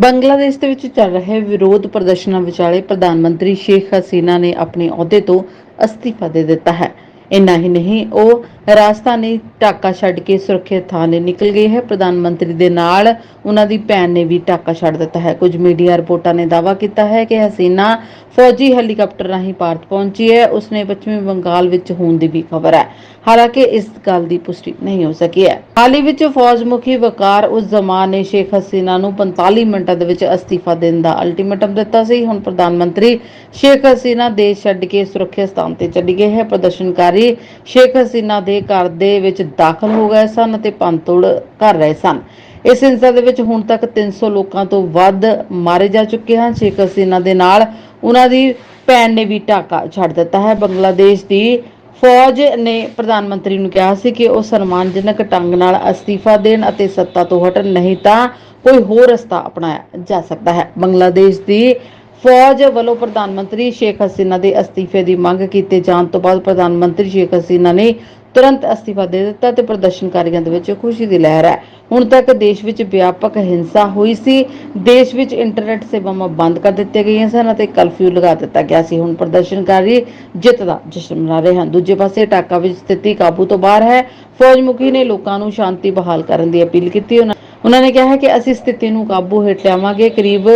ਬੰਗਲਾਦੇਸ਼ ਦੇ ਵਿੱਚ ਚੱਲ ਰਹੇ ਵਿਰੋਧ ਪ੍ਰਦਰਸ਼ਨਾਂ ਵਿਚਾਲੇ ਪ੍ਰਧਾਨ ਮੰਤਰੀ ਸ਼ੇਖ ਹਸੀਨਾ ਨੇ ਆਪਣੇ ਅਹੁਦੇ ਤੋਂ ਅਸਤੀਫਾ ਦੇ ਦਿੱਤਾ ਹੈ। ਇੰਨਾ ਹੀ ਨਹੀਂ, ਉਹ ਰਾਜਧਾਨੀ ਢਾਕਾ ਛੱਡ ਕੇ ਸੁਰੱਖਿਅਤ ਥਾਂ ਲਈ ਨਿਕਲ ਗਈ ਹੈ। ਪ੍ਰਧਾਨ ਮੰਤਰੀ ਦੇ ਨਾਲ ਉਹਨਾਂ ਦੀ ਭੈਣ ਨੇ ਵੀ ਢਾਕਾ ਛੱਡ ਦਿੱਤਾ ਹੈ। ਕੁਝ ਮੀਡੀਆ ਰਿਪੋਰਟਾਂ ਨੇ ਦਾਅਵਾ ਕੀਤਾ ਹੈ ਕਿ ਹਸੀਨਾ ਫੌਜੀ ਹੈਲੀਕਾਪਟਰ ਰਾਹੀਂ ਭਾਰਤ ਪਹੁੰਚੀ ਹੈ। ਉਸਨੇ ਪੱਛਮੀ ਬੰਗਾਲ ਵਿੱਚ ਹੋਣ ਦੀ ਵੀ ਖਬਰ ਹੈ। ਹਾਲਾਂਕਿ ਇਸ ਗੱਲ ਦੀ ਪੁਸ਼ਟੀ ਨਹੀਂ ਹੋ ਸਕੀ ਹੈ। ਹਾਲ ਹੀ ਵਿੱਚ ਫੌਜ ਮੁਖੀ ਵਕਾਰ ਉਸ ਜ਼ਮਾਨ ਨੇ ਸ਼ੇਖ ਹਸੀਨਾ ਨੂੰ 45 ਮਿੰਟਾਂ ਦੇ ਵਿੱਚ ਅਸਤੀਫਾ ਦੇਣ ਦਾ ਅਲਟੀਮੇਟਮ ਦਿੱਤਾ ਸੀ। ਹੁਣ ਪ੍ਰਧਾਨ ਮੰਤਰੀ ਸ਼ੇਖ ਹਸੀਨਾ ਦੇਸ਼ ਛੱਡ ਕੇ ਸੁਰੱਖਿਅਤ ਸਥਾਨ ਤੇ ਚਲੀ ਗਏ ਹੈ। ਪ੍ਰਦਰਸ਼ਨਕਾਰੀ ਸ਼ੇਖ ਹਸੀਨਾ ਦੇ ਘਰ ਦੇ ਵਿੱਚ ਦਾਖਲ ਹੋ ਗਏ ਸਨ ਅਤੇ ਭੰਨਤੋੜ ਕਰ ਰਹੇ ਸਨ। ਇਸ ਹਿੰਸਾ ਦੇ ਵਿੱਚ ਹੁਣ ਤੱਕ 300 ਲੋਕਾਂ ਤੋਂ ਵੱਧ ਮਾਰੇ ਜਾ ਚੁੱਕੇ ਹਨ। ਸ਼ੇਖ ਹਸੀਨਾ ਦੇ ਨਾਲ ਉਹਨਾਂ ਦੀ ਭੈਣ ਨੇ ਵੀ ਢਾਕਾ ਛੱਡ ਦਿੱਤਾ ਹੈ। ਬੰਗਲਾਦੇਸ਼ ਦੀ ਫੌਜ ਨੇ ਪ੍ਰਧਾਨ ਮੰਤਰੀ ਨੂੰ ਕਿਹਾ ਸੀ ਕਿ ਉਹ ਸਨਮਾਨਜਨਕ ਢੰਗ ਨਾਲ ਅਸਤੀਫਾ ਦੇਣ ਅਤੇ ਸੱਤਾ ਤੋਂ ਹਟਣ ਨਹੀਂ ਤਾਂ ਕੋਈ ਹੋਰ ਰਸਤਾ ਅਪਣਾਇਆ ਜਾ ਸਕਦਾ ਹੈ। ਬੰਗਲਾਦੇਸ਼ ਦੀ ਫੌਜ ਵੱਲੋਂ ਪ੍ਰਧਾਨ ਮੰਤਰੀ ਸ਼ੇਖ ਹਸੀਨਾ ਦੇ ਅਸਤੀਫੇ ਦੀ ਮੰਗ ਕੀਤੇ ਜਾਣ ਤੋਂ ਬਾਅਦ ਪ੍ਰਧਾਨ ਮੰਤਰੀ ਸ਼ੇਖ ਹਸੀਨਾ ਨੇ ਤੁਰੰਤ ਅਸਤੀਫਾ ਦੇ ਦਿੱਤਾ ਤੇ ਪ੍ਰਦਰਸ਼ਨਕਾਰੀਆਂ ਦੇ ਵਿੱਚ ਖੁਸ਼ੀ ਦੀ ਲਹਿਰ ਹੈ। ਹੁਣ ਤੱਕ ਦੇਸ਼ ਵਿੱਚ ਵਿਆਪਕ ਹਿੰਸਾ ਹੋਈ ਸੀ। ਦੇਸ਼ ਵਿੱਚ ਇੰਟਰਨੈਟ ਸੇਵਾਵਾਂ ਬੰਦ ਕਰ ਦਿੱਤੀਆਂ ਗਈਆਂ ਸਨ ਅਤੇ ਕਰਫਿਊ ਲਗਾ ਦਿੱਤਾ ਗਿਆ ਸੀ। ਹੁਣ ਪ੍ਰਦਰਸ਼ਨਕਾਰੀ ਜਿੱਤ ਦਾ ਜਸ਼ਨ ਮਨਾ ਰਹੇ ਹਨ। ਦੂਜੇ ਪਾਸੇ ਟਾਕਾ ਵਿੱਚ ਸਥਿਤੀ ਕਾਬੂ ਤੋਂ ਬਾਹਰ ਹੈ। ਫੌਜ ਮੁਖੀ ਨੇ ਲੋਕਾਂ ਨੂੰ ਸ਼ਾਂਤੀ ਬਹਾਲ ਕਰਨ ਦੀ ਅਪੀਲ ਕੀਤੀ। ਉਹਨਾਂ ਉਹਨਾਂ ਨੇ ਕਿਹਾ ਹੈ ਕਿ ਅਸੀਂ ਸਥਿਤੀ ਨੂੰ ਕਾਬੂ ਹੇਠ ਲਿਆਵਾਂਗੇ। ਕਰੀਬ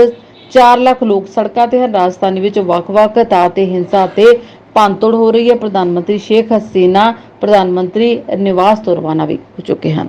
4 ਲੱਖ ਲੋਕ ਸੜਕਾਂ ਤੇ ਹਨ। ਰਾਜਧਾਨੀ ਵਿੱਚ ਵੱਖ-ਵੱਖ ਤਾ ਤੇ ਹਿੰਸਾ ਤੇ ਭੰਨਤੋੜ ਹੋ ਰਹੀ ਹੈ। ਪ੍ਰਧਾਨ ਮੰਤਰੀ ਸ਼ੇਖ ਹਸੀਨਾ, ਪ੍ਰਧਾਨ ਮੰਤਰੀ ਨਿਵਾਸ ਤੋਂ ਰਵਾਨਾ ਵੀ ਹੋ ਚੁੱਕੇ ਹਨ।